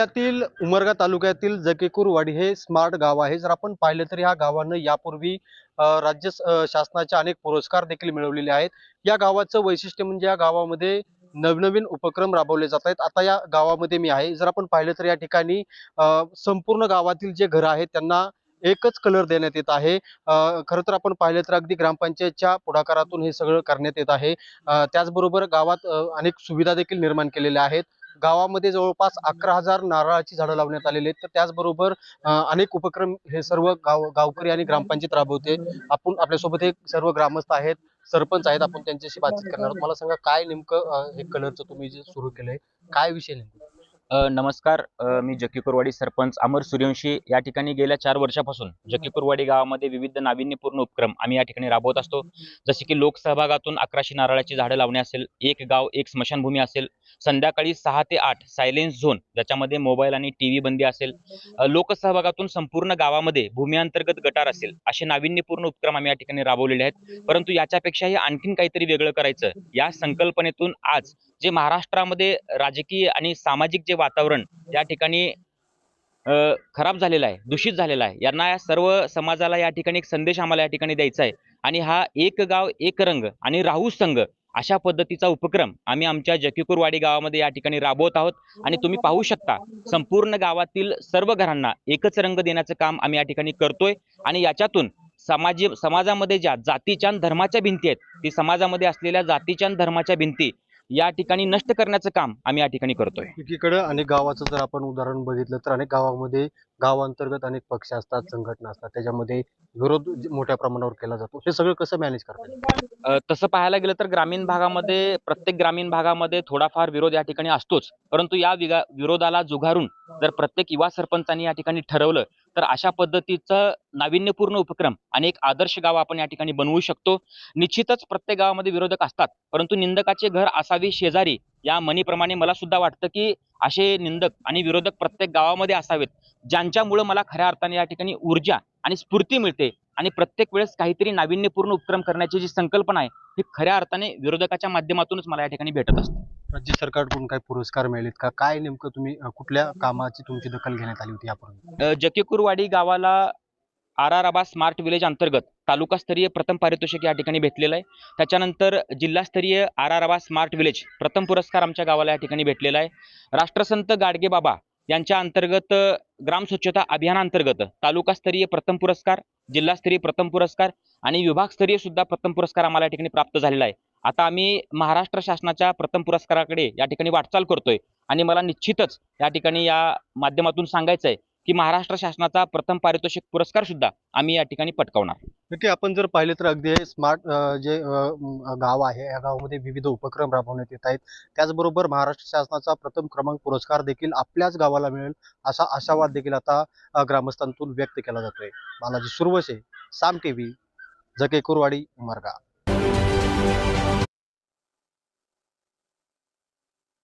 जिल्ह्यातील उमरगा तालुक्यातील जकेकूरवाडी हे स्मार्ट गाव आहे. जर आपण पाहिलं तर ह्या गावानं यापूर्वी राज्य शासनाचे अनेक पुरस्कार देखील मिळवलेले आहेत. या गावाचं वैशिष्ट्य म्हणजे या गावामध्ये नवनवीन उपक्रम राबवले जात आहेत. आता या गावामध्ये मी आहे. जर आपण पाहिलं तर या ठिकाणी संपूर्ण गावातील जे घरं आहेत त्यांना एकच कलर देण्यात येत आहे. खरं तर आपण पाहिलं तर अगदी ग्रामपंचायतच्या पुढाकारातून हे सगळं करण्यात येत आहे. त्याचबरोबर गावात अनेक सुविधा देखील निर्माण केलेल्या आहेत. गावामध्ये जवळपास अकरा हजार नारळाची झाडं लावण्यात आलेली आहेत. तर त्याचबरोबर अनेक उपक्रम हे सर्व गाव गावकरी आणि ग्रामपंचायत राबवते. आपण आपल्यासोबत एक सर्व ग्रामस्थ आहेत सरपंच आहेत आपण त्यांच्याशी बातचीत करणार आहोत. मला सांगा काय नेमकं हे कलरचं तुम्ही जे सुरू केलंय काय विषय नेमकं? नमस्कार. मी जकीकुरवाडी सरपंच अमर सूर्यवंशी. या ठिकाणी गेल्या चार वर्षापासून जकीकुरवाडी गावामध्ये विविध नाविन्यपूर्ण उपक्रम आम्ही या ठिकाणी राबवत असतो. जसे की लोकसहभागातून अकराशे नारळाची झाडं लावणे असेल एक गाव एक स्मशानभूमी असेल संध्याकाळी सहा ते आठ सायलेन्स झोन ज्याच्यामध्ये मोबाईल आणि टी व्ही बंदी असेल. लोकसहभागातून संपूर्ण गावामध्ये भूमी गटार असेल असे नाविन्यपूर्ण उपक्रम आम्ही या ठिकाणी राबवलेले आहेत. परंतु याच्यापेक्षाही आणखीन काहीतरी वेगळं करायचं या संकल्पनेतून आज जे महाराष्ट्रामध्ये राजकीय आणि सामाजिक जे वातावरण या ठिकाणी खराब झालेला आहे दूषित झालेला आहे. यांना या सर्व समाजाला या ठिकाणी एक संदेश आम्हाला या ठिकाणी द्यायचा आहे. आणि हा एक गाव एक रंग आणि राहू संघ अशा पद्धतीचा उपक्रम आम्ही आमच्या जकीपूरवाडी गावामध्ये या ठिकाणी राबवत आहोत. आणि तुम्ही पाहू शकता संपूर्ण गावातील सर्व घरांना एकच रंग देण्याचं काम आम्ही या ठिकाणी करतोय. आणि याच्यातून समाज समाजामध्ये ज्या जातीच्या धर्माच्या भिंती आहेत ती समाजामध्ये असलेल्या जातीच्या धर्माच्या भिंती या ठिकाणी नष्ट करण्याचं काम आम्ही या ठिकाणी करतोय. एकीकडे अनेक गावाचं जर आपण उदाहरण बघितलं तर अनेक गावामध्ये गावांतर्गत अनेक पक्ष असतात संघटना असतात त्याच्यामध्ये विरोध मोठ्या प्रमाणावर केला जातो. हे सगळं कसं मॅनेज करतात तसं पाहायला गेलं तर ग्रामीण भागामध्ये प्रत्येक ग्रामीण भागामध्ये थोडाफार विरोध या ठिकाणी असतोच. परंतु या विरोधाला जुगारून जर प्रत्येक युवा सरपंचांनी या ठिकाणी ठरवलं तर अशा पद्धतीचा नाविन्यपूर्ण उपक्रम आणि एक आदर्श गाव आपण या ठिकाणी बनवू शकतो. निश्चितच प्रत्येक गावामध्ये विरोधक असतात परंतु निंदकाचे घर असावे शेजारी या म्हणीप्रमाणे मला सुद्धा वाटतं की असे निंदक आणि विरोधक प्रत्येक गावामध्ये असावेत. ज्यांच्यामुळं मला खऱ्या अर्थाने या ठिकाणी ऊर्जा आणि स्फूर्ती मिळते आणि प्रत्येक वेळेस काहीतरी नाविन्यपूर्ण उपक्रम करण्याची जी संकल्पना आहे ही खऱ्या अर्थाने विरोधकाच्या माध्यमातूनच मला या ठिकाणी भेटत असते. राज्य सरकारकडून काही पुरस्कार मिळेल का? काय नेमकं तुम्ही कुठल्या कामाची तुमची दखल घेण्यात आली होती यापूर्वी? जकीकुरवाडी गावाला R R Aba smart village अंतर्गत तालुकास्तरीय प्रथम पारितोषिक या ठिकाणी भेटलेलं आहे. त्याच्यानंतर जिल्हास्तरीय R R Aba smart village प्रथम पुरस्कार आमच्या गावाला या ठिकाणी भेटलेला आहे. राष्ट्रसंत गाडगे बाबा यांच्या अंतर्गत ग्राम स्वच्छता अभियानांतर्गत तालुकास्तरीय प्रथम पुरस्कार जिल्हास्तरीय प्रथम पुरस्कार आणि विभागस्तरीय सुद्धा प्रथम पुरस्कार आम्हाला या ठिकाणी प्राप्त झालेला आहे. आता आम्ही महाराष्ट्र शासनाच्या प्रथम पुरस्काराकडे या ठिकाणी वाटचाल करतोय आणि मला निश्चितच या ठिकाणी या माध्यमातून सांगायचं आहे की महाराष्ट्र शासनाचा प्रथम पारितोषिक पुरस्कार सुद्धा आम्ही या ठिकाणी पटकावणार. नक्की आपण जर पाहिलं तर अगदी हे स्मार्ट जे गाव आहे या गावामध्ये विविध उपक्रम राबवण्यात येत आहेत. त्याचबरोबर महाराष्ट्र शासनाचा प्रथम क्रमांक पुरस्कार देखील आपल्याच गावाला मिळेल असा आशावाद देखील आता ग्रामस्थांतून व्यक्त केला जातोय. बालाजी सुरवसे साम टीव्ही जकेकुरवाडी उमरगा.